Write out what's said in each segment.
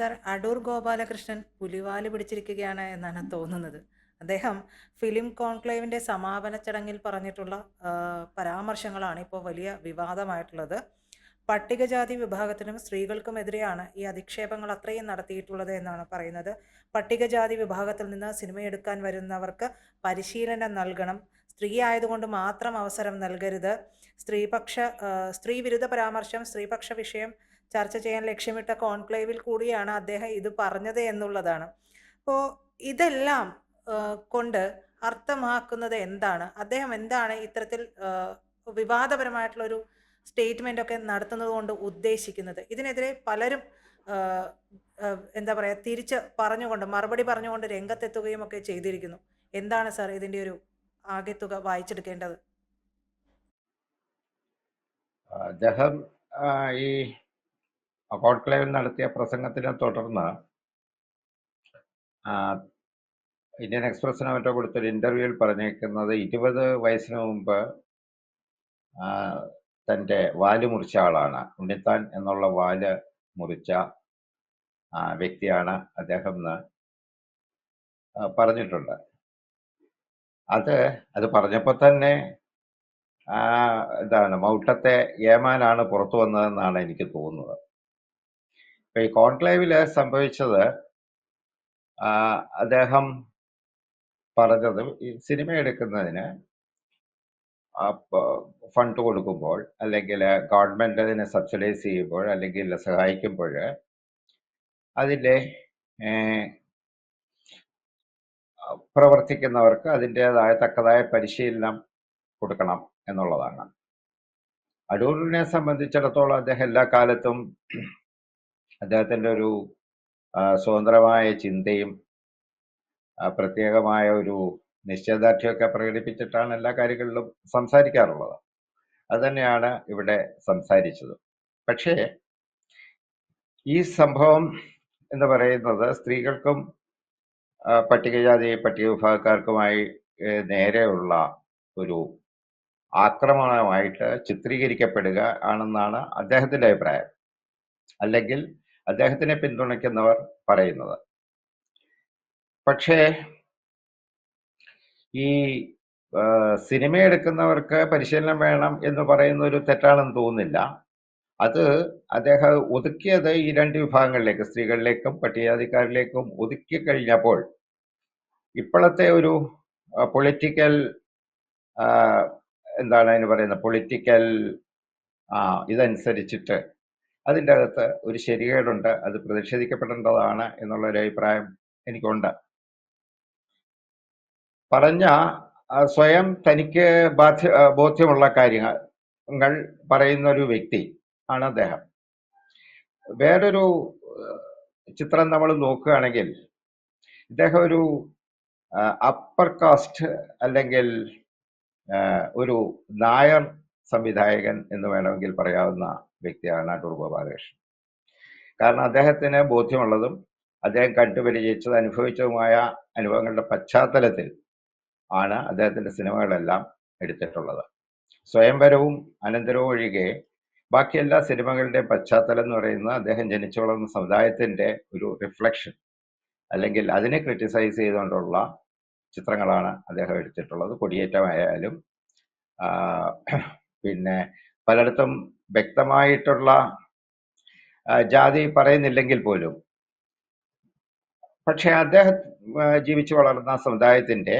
Sir Adoor Gopalakrishnan പുലിവാൽ പിടിച്ചിരിക്കുകയാണ് എന്നാണ് തോന്നുന്നത്. അദ്ദേഹം ഫിലിം കോൺക്ലേവിന്റെ സമാപന ചടങ്ങിൽ പറഞ്ഞിട്ടുള്ള പരാമർശങ്ങളാണ് ഇപ്പോൾ വലിയ വിവാദമായിട്ടുള്ളത്. പട്ടികജാതി വിഭാഗത്തിനും സ്ത്രീകൾക്കുമെതിരെയാണ് ഈ അധിക്ഷേപങ്ങൾ അത്രയും നടത്തിയിട്ടുള്ളത് എന്നാണ് പറയുന്നത്. പട്ടികജാതി വിഭാഗത്തിൽ നിന്ന് സിനിമയെടുക്കാൻ വരുന്നവർക്ക് പരിശീലനം നൽകണം. സ്ത്രീ ആയതുകൊണ്ട് മാത്രം അവസരം നൽകരുത്. സ്ത്രീപക്ഷ സ്ത്രീവിരുദ്ധ സ്ത്രീ വിരുദ്ധ പരാമർശം സ്ത്രീപക്ഷ വിഷയം ചർച്ച ചെയ്യാൻ ലക്ഷ്യമിട്ട കോൺക്ലേവിൽ കൂടിയാണ് അദ്ദേഹം ഇത് പറഞ്ഞത് എന്നുള്ളതാണ്. അപ്പോൾ ഇതെല്ലാം കൊണ്ട് അർത്ഥമാക്കുന്നത് എന്താണ്? അദ്ദേഹം എന്താണ് ഇത്തരത്തിൽ വിവാദപരമായിട്ടുള്ള ഒരു സ്റ്റേറ്റ്മെന്റ് ഒക്കെ നടത്തുന്നത് കൊണ്ട് ഉദ്ദേശിക്കുന്നത്? ഇതിനെതിരെ പലരും എന്താ പറയുക തിരിച്ച് പറഞ്ഞുകൊണ്ട് മറുപടി പറഞ്ഞുകൊണ്ട് രംഗത്തെത്തുകയും ഒക്കെ ചെയ്തിരിക്കുന്നു. എന്താണ് സാർ ഇതിന്റെ ഒരു ആകെത്തുക വായിച്ചെടുക്കേണ്ടത്? അദ്ദേഹം ഈ കോൺക്ലേവിൽ നടത്തിയ പ്രസംഗത്തിനെ തുടർന്ന് ഇന്ത്യൻ എക്സ്പ്രസിന് മറ്റോ കൊടുത്തൊരു ഇന്റർവ്യൂവിൽ പറഞ്ഞേക്കുന്നത് ഇരുപത് വയസ്സിന് മുമ്പ് തന്റെ വാൽ മുറിച്ച ആളാണ്. ഉണ്ണിത്താൻ എന്നുള്ള വാൽ മുറിച്ച വ്യക്തിയാണ് അദ്ദേഹം എന്ന് പറഞ്ഞിട്ടുണ്ട്. അത് അത് പറഞ്ഞപ്പോൾ തന്നെ ഇതാണ് മൗട്ടത്തെ ഏമാനാണ് പുറത്തു വന്നതെന്നാണ് എനിക്ക് തോന്നുന്നത്. ഈ കോൺക്ലേവിൽ സംഭവിച്ചത് അദ്ദേഹം പറഞ്ഞത് ഈ സിനിമ എടുക്കുന്നതിന് ഫണ്ട് കൊടുക്കുമ്പോൾ അല്ലെങ്കിൽ ഗവൺമെന്റ് അതിനെ സബ്സിഡൈസ് ചെയ്യുമ്പോൾ അല്ലെങ്കിൽ സഹായിക്കുമ്പോൾ അതിന്റെ പ്രവർത്തിക്കുന്നവർക്ക് അതിന്റെതായ തക്കതായ പരിശീലനം കൊടുക്കണം എന്നുള്ളതാണ്. അടൂരിനെ സംബന്ധിച്ചിടത്തോളം അദ്ദേഹം എല്ലാ കാലത്തും അദ്ദേഹത്തിന്റെ ഒരു സ്വതന്ത്രമായ ചിന്തയും പ്രത്യേകമായ ഒരു നിശ്ചയദാർഢ്യമൊക്കെ പ്രകടിപ്പിച്ചിട്ടാണ് എല്ലാ കാര്യങ്ങളിലും സംസാരിക്കാറുള്ളത്. അത് തന്നെയാണ് ഇവിടെ സംസാരിച്ചത്. പക്ഷേ ഈ സംഭവം എന്ന് പറയുന്നത് സ്ത്രീകൾക്കും പട്ടികജാതി പട്ടിക വിഭാഗക്കാർക്കുമായി നേരെയുള്ള ഒരു ആക്രമണമായിട്ട് ചിത്രീകരിക്കപ്പെടുക ആണെന്നാണ് അദ്ദേഹത്തിന്റെ അഭിപ്രായം. അല്ലെങ്കിൽ അദ്ദേഹത്തിനെ പിന്തുണയ്ക്കുന്നവർ പറയുന്നത്. പക്ഷേ ഈ സിനിമ എടുക്കുന്നവർക്ക് പരിശീലനം വേണം എന്ന് പറയുന്ന ഒരു തെറ്റാണെന്ന് തോന്നുന്നില്ല. അത് അദ്ദേഹം ഒതുക്കിയത് ഈ രണ്ട് വിഭാഗങ്ങളിലേക്ക് സ്ത്രീകളിലേക്കും പട്ടികജാതിക്കാരിലേക്കും ഒതുക്കി കഴിഞ്ഞപ്പോൾ ഇപ്പോഴത്തെ ഒരു പൊളിറ്റിക്കൽ എന്താണ് അതിന് പറയുന്നത്? പൊളിറ്റിക്കൽ ഇതനുസരിച്ചിട്ട് അതിന്റെ അകത്ത് ഒരു ശരികേടുണ്ട് അത് പ്രതിഷേധിക്കപ്പെടേണ്ടതാണ് എന്നുള്ള ഒരു അഭിപ്രായം എനിക്കുണ്ട്. പറഞ്ഞ സ്വയം തനിക്ക് ബാധ്യ ബോധ്യമുള്ള കാര്യങ്ങൾ പറയുന്ന ഒരു വ്യക്തി ആണ് അദ്ദേഹം. വേറൊരു ചിത്രം നമ്മൾ നോക്കുകയാണെങ്കിൽ ഇദ്ദേഹം ഒരു അപ്പർ കാസ്റ്റ് അല്ലെങ്കിൽ ഒരു നായർ സംവിധായകൻ എന്ന് വേണമെങ്കിൽ പറയാവുന്ന വ്യക്തിയാണ് അടൂർ ഗോപാലകൃഷ്ണൻ. കാരണം അദ്ദേഹത്തിന് ബോധ്യമുള്ളതും അദ്ദേഹം കണ്ടുപരിചയിച്ചത് അനുഭവിച്ചതുമായ അനുഭവങ്ങളുടെ പശ്ചാത്തലത്തിൽ ആണ് അദ്ദേഹത്തിന്റെ സിനിമകളെല്ലാം എടുത്തിട്ടുള്ളത്. സ്വയംവരവും അനന്തരവും ഒഴികെ ബാക്കി എല്ലാ സിനിമകളുടെയും പശ്ചാത്തലം എന്ന് പറയുന്നത് അദ്ദേഹം ജനിച്ചു വളർന്ന സമുദായത്തിന്റെ ഒരു റിഫ്ലക്ഷൻ അല്ലെങ്കിൽ അതിനെ ക്രിറ്റിസൈസ് ചെയ്തുകൊണ്ടുള്ള ചിത്രങ്ങളാണ് അദ്ദേഹം എടുത്തിട്ടുള്ളത്. കൊടിയേറ്റമായാലും പിന്നെ പലയിടത്തും വ്യക്തമായിട്ടുള്ള ജാതി പറയുന്നില്ലെങ്കിൽ പോലും. പക്ഷെ അദ്ദേഹം ജീവിച്ചു വളർന്ന സമുദായത്തിന്റെ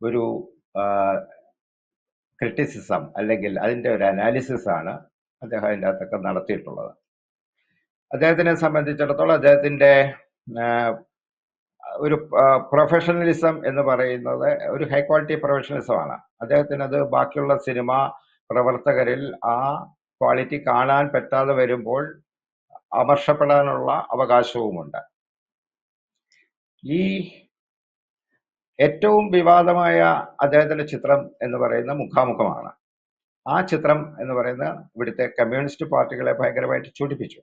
ഒരു ക്രിറ്റിസിസം അല്ലെങ്കിൽ അതിന്റെ ഒരു അനാലിസിസ് ആണ് അദ്ദേഹം അതിന്റെ അകത്തൊക്കെ നടത്തിയിട്ടുള്ളത്. അദ്ദേഹത്തിനെ സംബന്ധിച്ചിടത്തോളം അദ്ദേഹത്തിന്റെ ആ, ഒരു പ്രൊഫഷണലിസം എന്ന് പറയുന്നത് ഒരു ഹൈ ക്വാളിറ്റി പ്രൊഫഷണലിസമാണ് അദ്ദേഹത്തിന് അത് ബാക്കിയുള്ള സിനിമ പ്രവർത്തകരിൽ ആ ക്വാളിറ്റി കാണാൻ പറ്റാതെ വരുമ്പോൾ അമർഷപ്പെടാനുള്ള അവകാശവുമുണ്ട്. ഈ ഏറ്റവും വിവാദമായ അദ്ദേഹത്തിന്റെ ചിത്രം എന്ന് പറയുന്ന മുഖാമുഖമാണ്. ആ ചിത്രം എന്ന് പറയുന്ന ഇവിടുത്തെ കമ്മ്യൂണിസ്റ്റ് പാർട്ടികളെ ഭയങ്കരമായിട്ട് ചൂടിപ്പിച്ചു.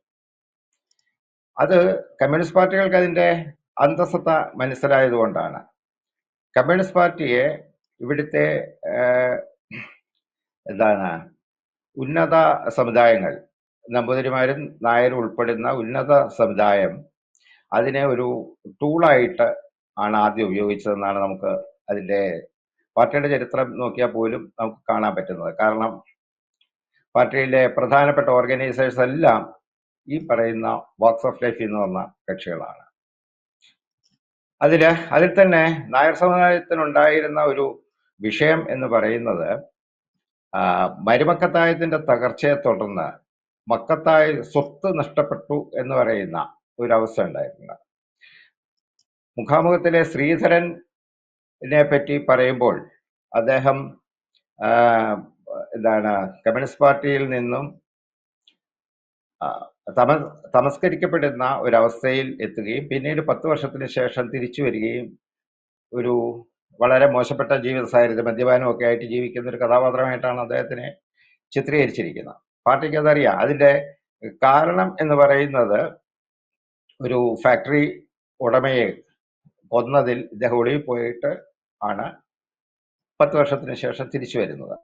അത് കമ്മ്യൂണിസ്റ്റ് പാർട്ടികൾക്ക് അതിന്റെ അന്തസത്ത മനസ്സിലായതുകൊണ്ടാണ് കമ്മ്യൂണിസ്റ്റ് പാർട്ടിയെ ഇവിടുത്തെ എന്താണ് ഉന്നത സമുദായങ്ങൾ നമ്പൂതിരിമാരും നായരും ഉൾപ്പെടുന്ന ഉന്നത സമുദായം അതിനെ ഒരു ടൂളായിട്ട് ആണ് ആദ്യം ഉപയോഗിച്ചതെന്നാണ് നമുക്ക് അതിന്റെ പാർട്ടിയുടെ ചരിത്രം നോക്കിയാൽ പോലും നമുക്ക് കാണാൻ പറ്റുന്നത്. കാരണം പാർട്ടിയിലെ പ്രധാനപ്പെട്ട ഓർഗനൈസേഴ്സ് എല്ലാം ഈ പറയുന്ന ബോക്സ് ഓഫ് ലൈഫ് എന്ന് പറഞ്ഞ കക്ഷികളാണ്. അതിൽ അതിൽ തന്നെ നായർ സമുദായത്തിനുണ്ടായിരുന്ന ഒരു വിഷയം എന്ന് പറയുന്നത് മരുമക്കത്തായത്തിന്റെ തകർച്ചയെ തുടർന്ന് മക്കത്തായ സ്വത്ത് നഷ്ടപ്പെട്ടു എന്ന് പറയുന്ന ഒരു അവസ്ഥ ഉണ്ടായിരുന്നു മുഖാമുഖത്തിലെ ശ്രീധരനെ പറ്റി പറയുമ്പോൾ അദ്ദേഹം എന്താണ് കമ്മ്യൂണിസ്റ്റ് പാർട്ടിയിൽ നിന്നും തമ തമസ്കരിക്കപ്പെടുന്ന ഒരവസ്ഥയിൽ എത്തുകയും പിന്നീട് പത്ത് വർഷത്തിന് ശേഷം തിരിച്ചു വരികയും ഒരു വളരെ മോശപ്പെട്ട ജീവിത സാഹചര്യം മദ്യപാനം ഒക്കെ ആയിട്ട് ജീവിക്കുന്ന ഒരു കഥാപാത്രമായിട്ടാണ് അദ്ദേഹത്തിനെ ചിത്രീകരിച്ചിരിക്കുന്നത്. പാർട്ടിക്ക് അതറിയാം. അതിന്റെ കാരണം എന്ന് പറയുന്നത് ഒരു ഫാക്ടറി ഉടമയെ കൊന്നതിൽ ഇദ്ദേഹം ഒളിവിൽ പോയിട്ട് ആണ് പത്ത് വർഷത്തിന് ശേഷം തിരിച്ചു വരുന്നത്.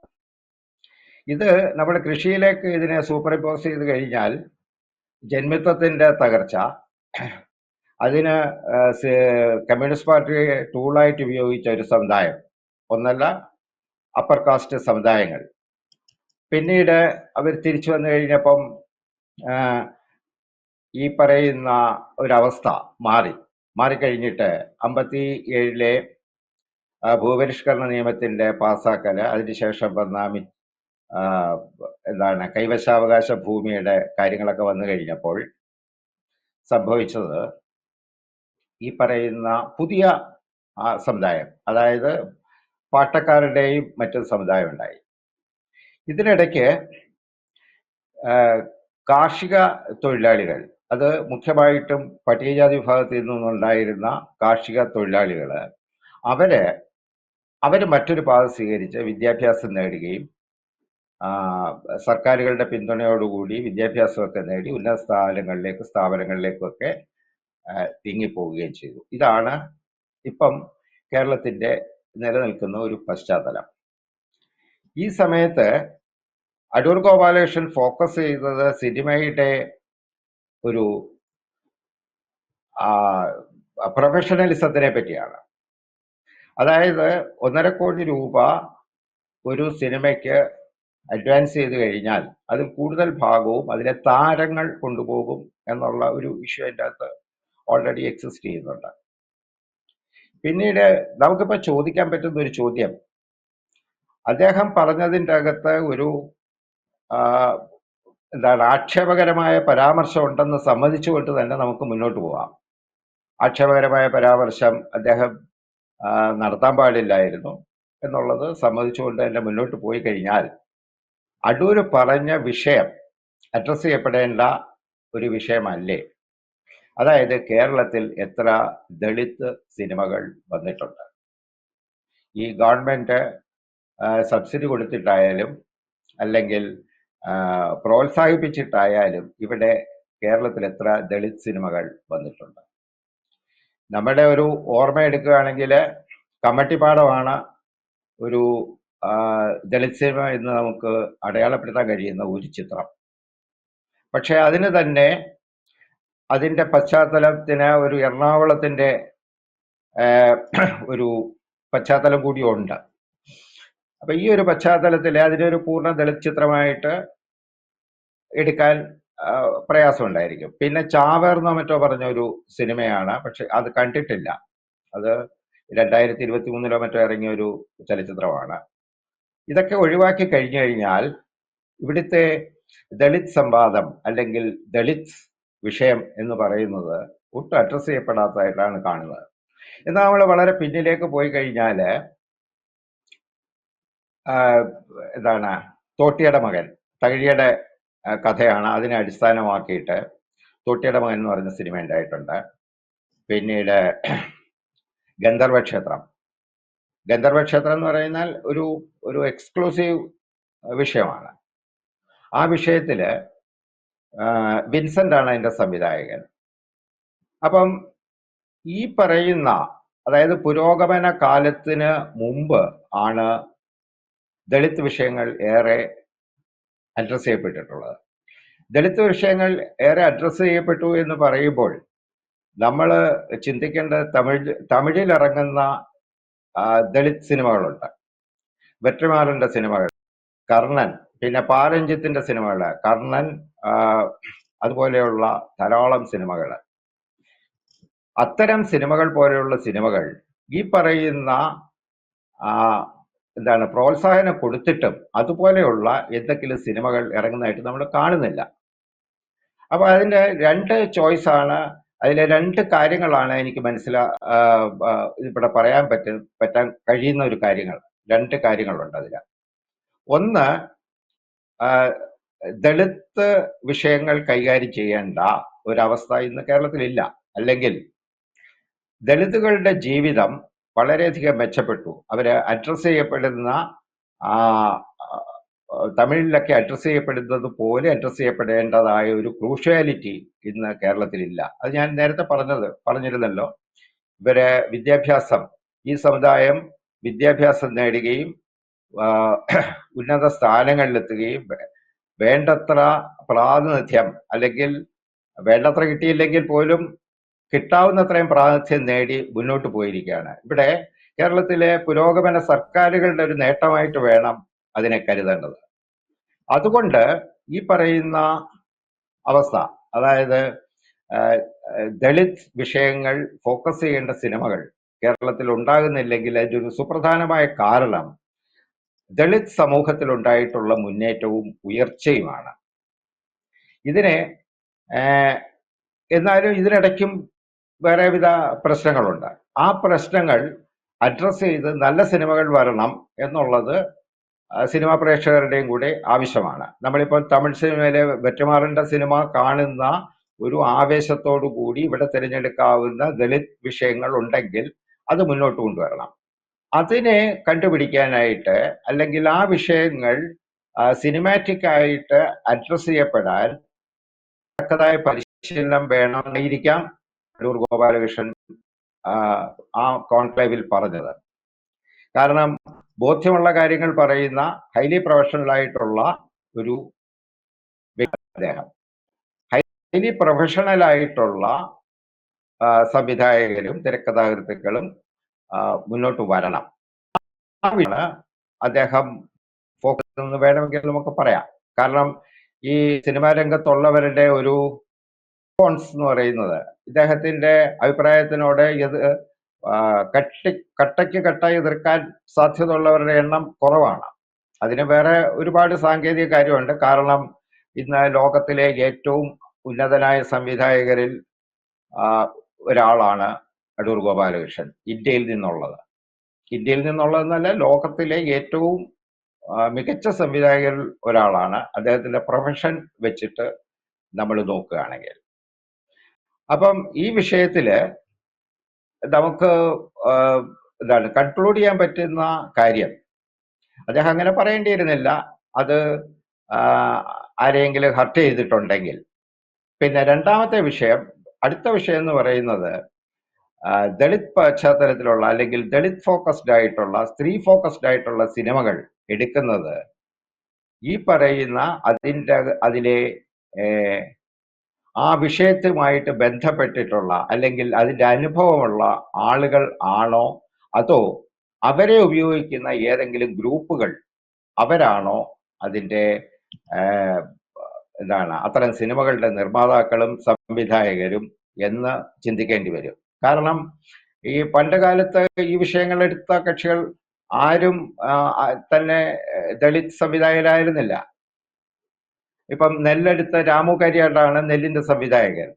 ഇത് നമ്മുടെ കൃഷിയിലേക്ക് ഇതിനെ സൂപ്പർ ഇമ്പോസ് ചെയ്ത് കഴിഞ്ഞാൽ ജന്മിത്വത്തിന്റെ തകർച്ച. അതിന് കമ്മ്യൂണിസ്റ്റ് പാർട്ടിയെ ടൂളായിട്ട് ഉപയോഗിച്ച ഒരു സമുദായം. ഒന്നല്ല അപ്പർ കാസ്റ്റ് സമുദായങ്ങൾ. പിന്നീട് അവർ തിരിച്ചു വന്നു കഴിഞ്ഞപ്പം ഈ പറയുന്ന ഒരവസ്ഥ മാറി. മാറിക്കഴിഞ്ഞിട്ട് അമ്പത്തി ഏഴിലെ ഭൂപരിഷ്കരണ നിയമത്തിന്റെ പാസാക്കൽ അതിനുശേഷം വന്ന എന്താണ് കൈവശാവകാശ ഭൂമിയുടെ കാര്യങ്ങളൊക്കെ വന്നു കഴിഞ്ഞപ്പോൾ സംഭവിച്ചത് ഈ പറയുന്ന പുതിയ സമുദായം അതായത് പാട്ടക്കാരുടെയും മറ്റൊരു സമുദായം ഉണ്ടായി. ഇതിനിടയ്ക്ക് കാർഷിക തൊഴിലാളികൾ അത് മുഖ്യമായിട്ടും പട്ടികജാതി വിഭാഗത്തിൽ നിന്നുണ്ടായിരുന്ന കാർഷിക തൊഴിലാളികൾ അവരെ അവർ മറ്റൊരു പാത സ്വീകരിച്ച് വിദ്യാഭ്യാസം നേടുകയും സർക്കാരുകളുടെ പിന്തുണയോടുകൂടി വിദ്യാഭ്യാസമൊക്കെ നേടി ഉന്നത സ്ഥാനങ്ങളിലേക്ക് സ്ഥാപനങ്ങളിലേക്കൊക്കെ തിങ്ങിപ്പോവുകയും ചെയ്തു. ഇതാണ് ഇപ്പം കേരളത്തിന്റെ നിലനിൽക്കുന്ന ഒരു പശ്ചാത്തലം. ഈ സമയത്ത് അടൂർ ഗോപാലകൃഷ്ണൻ ഫോക്കസ് ചെയ്തത് സിനിമയുടെ ഒരു പ്രൊഫഷണലിസത്തിനെ പറ്റിയാണ്. അതായത് ഒന്നര കോടി രൂപ ഒരു സിനിമയ്ക്ക് അഡ്വാൻസ് ചെയ്ത് കഴിഞ്ഞാൽ അതിൽ കൂടുതൽ ഭാഗവും അതിലെ താരങ്ങൾ കൊണ്ടുപോകും എന്നുള്ള ഒരു ഇഷ്യൂ അതിന്റെ അകത്ത് ഓൾറെഡി എക്സിസ്റ്റ് ചെയ്യുന്നുണ്ട്. പിന്നീട് നമുക്കിപ്പോൾ ചോദിക്കാൻ പറ്റുന്ന ഒരു ചോദ്യം. അദ്ദേഹം പറഞ്ഞതിന്റെ അകത്ത് ഒരു എന്താണ് ആക്ഷേപകരമായ പരാമർശം ഉണ്ടെന്ന് സമ്മതിച്ചുകൊണ്ട് തന്നെ നമുക്ക് മുന്നോട്ട് പോവാം. ആക്ഷേപകരമായ പരാമർശം അദ്ദേഹം നടത്താൻ പാടില്ലായിരുന്നു എന്നുള്ളത് സമ്മതിച്ചുകൊണ്ട് തന്നെ മുന്നോട്ട് പോയി കഴിഞ്ഞാൽ അടൂര് പറഞ്ഞ വിഷയം അഡ്രസ് ചെയ്യപ്പെടേണ്ട ഒരു വിഷയമല്ലേ? അതായത് കേരളത്തിൽ എത്ര ദളിത് സിനിമകൾ വന്നിട്ടുണ്ട്. ഈ ഗവൺമെന്റ് സബ്സിഡി കൊടുത്തിട്ടായാലും അല്ലെങ്കിൽ പ്രോത്സാഹിപ്പിച്ചിട്ടായാലും ഇവിടെ കേരളത്തിൽ എത്ര ദളിത് സിനിമകൾ വന്നിട്ടുണ്ട്. നമ്മുടെ ഒരു ഓർമ്മ എടുക്കുകയാണെങ്കിൽ കമ്മട്ടിപ്പാടമാണ് ഒരു ദളിത് എന്ന് നമുക്ക് അടയാളപ്പെടുത്താൻ കഴിയുന്ന ഒരു ചിത്രം. പക്ഷെ അതിന് തന്നെ അതിന്റെ പശ്ചാത്തലത്തിന് ഒരു എറണാകുളത്തിന്റെ ഒരു പശ്ചാത്തലം കൂടിയുണ്ട് അപ്പൊ ഈ ഒരു പശ്ചാത്തലത്തിൽ അതിനൊരു പൂർണ ദളിത് ചിത്രമായിട്ട് എടുക്കാൻ പ്രയാസമുണ്ടായിരിക്കും. പിന്നെ ചാവേർന്നോ മറ്റോ പറഞ്ഞ ഒരു സിനിമയാണ്. പക്ഷെ അത് കണ്ടിട്ടില്ല. അത് രണ്ടായിരത്തി ഇരുപത്തി മൂന്നിലോ മറ്റോ ഇറങ്ങിയ ഒരു ചലച്ചിത്രമാണ്. ഇതൊക്കെ ഒഴിവാക്കി കഴിഞ്ഞു കഴിഞ്ഞാൽ ഇവിടുത്തെ ദളിത് സംവാദം അല്ലെങ്കിൽ ദളിത് വിഷയം എന്ന് പറയുന്നത് ഒട്ടും അഡ്രസ്സ് ചെയ്യപ്പെടാത്തതായിട്ടാണ് കാണുന്നത്. എന്നാൽ നമ്മൾ വളരെ പിന്നിലേക്ക് പോയി കഴിഞ്ഞാൽ എന്താണ് തോട്ടിയുടെ മകൻ തകഴിയുടെ കഥയാണ് അതിനെ അടിസ്ഥാനമാക്കിയിട്ട് തോട്ടിയുടെ മകൻ എന്ന് പറയുന്ന സിനിമ ഉണ്ടായിട്ടുണ്ട്. പിന്നീട് ഗന്ധർവ ക്ഷേത്രം. ഗന്ധർവ ക്ഷേത്രം എന്ന് പറയുന്നാൽ ഒരു ഒരു എക്സ്ക്ലൂസീവ് വിഷയമാണ്. ആ വിഷയത്തിൽ വിൻസെന്റ് ആണ് അതിന്റെ സംവിധായകൻ. അപ്പം ഈ പറയുന്ന അതായത് പുരോഗമന കാലത്തിന് മുമ്പ് ആണ് ദളിത് വിഷയങ്ങൾ ഏറെ അഡ്രസ്സ് ചെയ്യപ്പെട്ടിട്ടുള്ളത്. ദളിത് വിഷയങ്ങൾ ഏറെ അഡ്രസ്സ് ചെയ്യപ്പെട്ടു എന്ന് പറയുമ്പോൾ നമ്മൾ ചിന്തിക്കേണ്ടത് തമിഴ് തമിഴിൽ ഇറങ്ങുന്ന ദളിത് സിനിമകളുണ്ട്. വെട്രിമാറിന്റെ സിനിമകൾ കർണൻ പിന്നെ പാരഞ്ജിത്തിന്റെ സിനിമകൾ കർണൻ അതുപോലെയുള്ള ധാരാളം സിനിമകൾ. അത്തരം സിനിമകൾ പോലെയുള്ള സിനിമകൾ ഈ പറയുന്ന എന്താണ് പ്രോത്സാഹനം കൊടുത്തിട്ടും അതുപോലെയുള്ള എന്തെങ്കിലും സിനിമകൾ ഇറങ്ങുന്നതായിട്ട് നമ്മൾ കാണുന്നില്ല. അപ്പൊ അതിന്റെ രണ്ട് ചോയ്സ് ആണ് അതിലെ രണ്ട് കാര്യങ്ങളാണ് എനിക്ക് മനസ്സിലാ ഇവിടെ പറയാൻ പറ്റ പറ്റാൻ കഴിയുന്ന ഒരു കാര്യങ്ങൾ. രണ്ട് കാര്യങ്ങളുണ്ട് അതിൽ ഒന്ന് ദളിത് വിഷയങ്ങൾ കൈകാര്യം ചെയ്യേണ്ട ഒരവസ്ഥ ഇന്ന് കേരളത്തിലില്ല. അല്ലെങ്കിൽ ദളിതുകളുടെ ജീവിതം വളരെയധികം മെച്ചപ്പെട്ടു. അവർ അഡ്രസ് ചെയ്യപ്പെടുന്ന തമിഴിലൊക്കെ അഡ്രസ് ചെയ്യപ്പെടുന്നത് പോലെ അഡ്രസ് ചെയ്യപ്പെടേണ്ടതായ ഒരു ക്രൂഷ്യാലിറ്റി ഇന്ന് കേരളത്തിലില്ല. അത് ഞാൻ നേരത്തെ പറഞ്ഞത് പറഞ്ഞിരുന്നല്ലോ. ഇവരെ വിദ്യാഭ്യാസം ഈ സമുദായം വിദ്യാഭ്യാസം നേടുകയും ഉന്നത സ്ഥാനങ്ങളിലെത്തുകയും വേണ്ടത്ര പ്രാതിനിധ്യം അല്ലെങ്കിൽ വേണ്ടത്ര കിട്ടിയില്ലെങ്കിൽ പോലും കിട്ടാവുന്നത്രയും പ്രാതിനിധ്യം നേടി മുന്നോട്ട് പോയിരിക്കുകയാണ്. ഇവിടെ കേരളത്തിലെ പുരോഗമന സർക്കാരുകളുടെ ഒരു നേട്ടമായിട്ട് വേണം അതിനെ കരുതേണ്ടത്. അതുകൊണ്ട് ഈ പറയുന്ന അവസ്ഥ അതായത് ദളിത് വിഷയങ്ങൾ ഫോക്കസ് ചെയ്യേണ്ട സിനിമകൾ കേരളത്തിൽ ഉണ്ടാകുന്നില്ലെങ്കിൽ അതിനൊരു ഒരു സുപ്രധാനമായ കാരണം ദളിത് സമൂഹത്തിൽ ഉണ്ടായിട്ടുള്ള മുന്നേറ്റവും ഉയർച്ചയുമാണ്. ഇതിനെ എന്നാലും ഇതിനിടയ്ക്കും വേറെവിധ പ്രശ്നങ്ങളുണ്ട്. ആ പ്രശ്നങ്ങൾ അഡ്രസ് ചെയ്ത് നല്ല സിനിമകൾ വരണം എന്നുള്ളത് സിനിമാ പ്രേക്ഷകരുടെയും കൂടെ ആവശ്യമാണ്. നമ്മളിപ്പോൾ തമിഴ് സിനിമയിലെ വെറ്റമാറിന്റെ സിനിമ കാണുന്ന ഒരു ആവേശത്തോടു കൂടി ഇവിടെ തിരഞ്ഞെടുക്കാവുന്ന ദളിത് വിഷയങ്ങൾ ഉണ്ടെങ്കിൽ അത് മുന്നോട്ട് കൊണ്ടുവരണം. അതിനെ കണ്ടുപിടിക്കാനായിട്ട് അല്ലെങ്കിൽ ആ വിഷയങ്ങൾ സിനിമാറ്റിക് ആയിട്ട് അഡ്രസ് ചെയ്യപ്പെടാൻ തക്കതായ പരിശീലനം വേണമെന്നായിരിക്കാം അടൂർ ഗോപാലകൃഷ്ണൻ ആ കോൺക്ലേവിൽ പറഞ്ഞത്. കാരണം ബോധ്യമുള്ള കാര്യങ്ങൾ പറയുന്ന ഹൈലി പ്രൊഫഷണൽ ആയിട്ടുള്ള ഒരു അദ്ദേഹം. ഹൈലി പ്രൊഫഷണൽ ആയിട്ടുള്ള സംവിധായകരും തിരക്കഥാകൃത്തുക്കളും മുന്നോട്ട് വരണം. അദ്ദേഹം ഫോക്കസ് എന്ന് വേണമെങ്കിൽ നമുക്ക് പറയാം. കാരണം ഈ സിനിമാ രംഗത്തുള്ളവരുടെ ഒരു റെസ്പോൺസ് എന്ന് പറയുന്നത് ഇദ്ദേഹത്തിന്റെ അഭിപ്രായത്തിനോട് ഇത് കട്ടി കട്ടയ്ക്ക് കട്ടായി എതിർക്കാൻ സാധ്യതയുള്ളവരുടെ എണ്ണം കുറവാണ്. അതിന് വേറെ ഒരുപാട് സാങ്കേതിക കാര്യമുണ്ട്. കാരണം ഇന്ന് ലോകത്തിലെ ഏറ്റവും ഉന്നതനായ സംവിധായകരിൽ ഒരാളാണ് അടൂർ ഗോപാലകൃഷ്ണൻ ഇന്ത്യയിൽ നിന്നുള്ളത്. ഇന്ത്യയിൽ നിന്നുള്ളതെന്നല്ല ലോകത്തിലെ ഏറ്റവും മികച്ച സംവിധായകരിൽ ഒരാളാണ്. അദ്ദേഹത്തിന്റെ പ്രൊഫഷൻ വെച്ചിട്ട് നമ്മൾ നോക്കുകയാണെങ്കിൽ. അപ്പം ഈ വിഷയത്തിൽ നമുക്ക് എന്താണ് കൺക്ലൂഡ് ചെയ്യാൻ പറ്റുന്ന കാര്യം. അദ്ദേഹം അങ്ങനെ പറയേണ്ടിയിരുന്നില്ല. അത് ആരെയെങ്കിലും ഹർട്ട് ചെയ്തിട്ടുണ്ടെങ്കിൽ. പിന്നെ രണ്ടാമത്തെ വിഷയം അടുത്ത വിഷയം എന്ന് പറയുന്നത് ദളിത് പശ്ചാത്തലത്തിലുള്ള അല്ലെങ്കിൽ ദളിത് ഫോക്കസ്ഡ് ആയിട്ടുള്ള സ്ത്രീ ഫോക്കസ്ഡ് ആയിട്ടുള്ള സിനിമകൾ എടുക്കുന്നത് ഈ പറയുന്ന അതിന്റെ അതിലെ ആ വിഷയത്തുമായിട്ട് ബന്ധപ്പെട്ടിട്ടുള്ള അല്ലെങ്കിൽ അതിന്റെ അനുഭവമുള്ള ആളുകൾ ആണോ? അതോ അവരെ ഉപയോഗിക്കുന്ന ഏതെങ്കിലും ഗ്രൂപ്പുകൾ അവരാണോ അതിന്റെ എന്താണ് അത്തരം സിനിമകളുടെ നിർമ്മാതാക്കളും സംവിധായകരും എന്ന് ചിന്തിക്കേണ്ടി വരും. കാരണം ഈ പണ്ട് കാലത്ത് ഈ വിഷയങ്ങളെടുത്ത കക്ഷികൾ ആരും തന്നെ ദളിത് സംവിധായകരായിരുന്നില്ല. ഇപ്പം നെല്ലെടുത്ത രാമു കരിയാട്ടാണ് നെല്ലിന്റെ സംവിധായകൻ.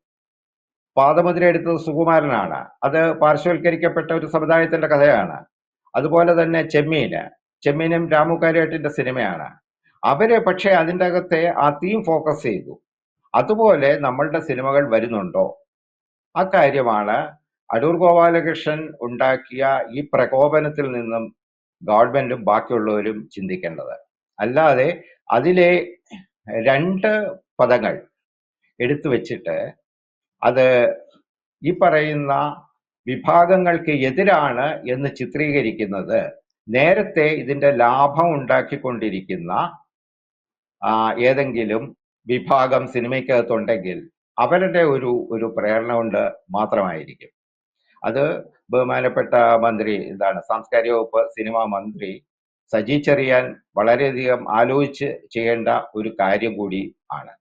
പാദമുദ്ര എടുത്തത് സുകുമാരനാണ്. അത് പാർശ്വവൽക്കരിക്കപ്പെട്ട ഒരു സമുദായത്തിന്റെ കഥയാണ്. അതുപോലെ തന്നെ ചെമ്മീന്. ചെമ്മീനും രാമു കാര്യാട്ടിന്റെ സിനിമയാണ്. അവർ പക്ഷേ അതിന്റെ അകത്തെ ആ തീം ഫോക്കസ് ചെയ്തു. അതുപോലെ നമ്മളുടെ സിനിമകൾ വരുന്നുണ്ടോ? ആ കാര്യമാണ് അടൂർ ഗോപാലകൃഷ്ണൻ ഉണ്ടാക്കിയ ഈ പ്രകോപനത്തിൽ നിന്നും ഗവൺമെന്റും ബാക്കിയുള്ളവരും ചിന്തിക്കേണ്ടത്. അല്ലാതെ അതിലെ രണ്ട് പദങ്ങൾ എടുത്തു വെച്ചിട്ട് അത് ഈ പറയുന്ന വിഭാഗങ്ങൾക്ക് എതിരാണ് എന്ന് ചിത്രീകരിക്കുന്നത്. നേരത്തെ ഇതിന്റെ ലാഭം ഉണ്ടാക്കിക്കൊണ്ടിരിക്കുന്ന ഏതെങ്കിലും വിഭാഗം സിനിമയ്ക്കകത്തുണ്ടെങ്കിൽ അവരുടെ ഒരു ഒരു പ്രേരണ കൊണ്ട് മാത്രമായിരിക്കും. അത് ബഹുമാനപ്പെട്ട മന്ത്രി എന്താണ് സാംസ്കാരിക വകുപ്പ് സിനിമാ മന്ത്രി സജി ചെറിയാൻ വളരെയധികം ആലോചിച്ച് ചെയ്യേണ്ട ഒരു കാര്യം കൂടി ആണ്.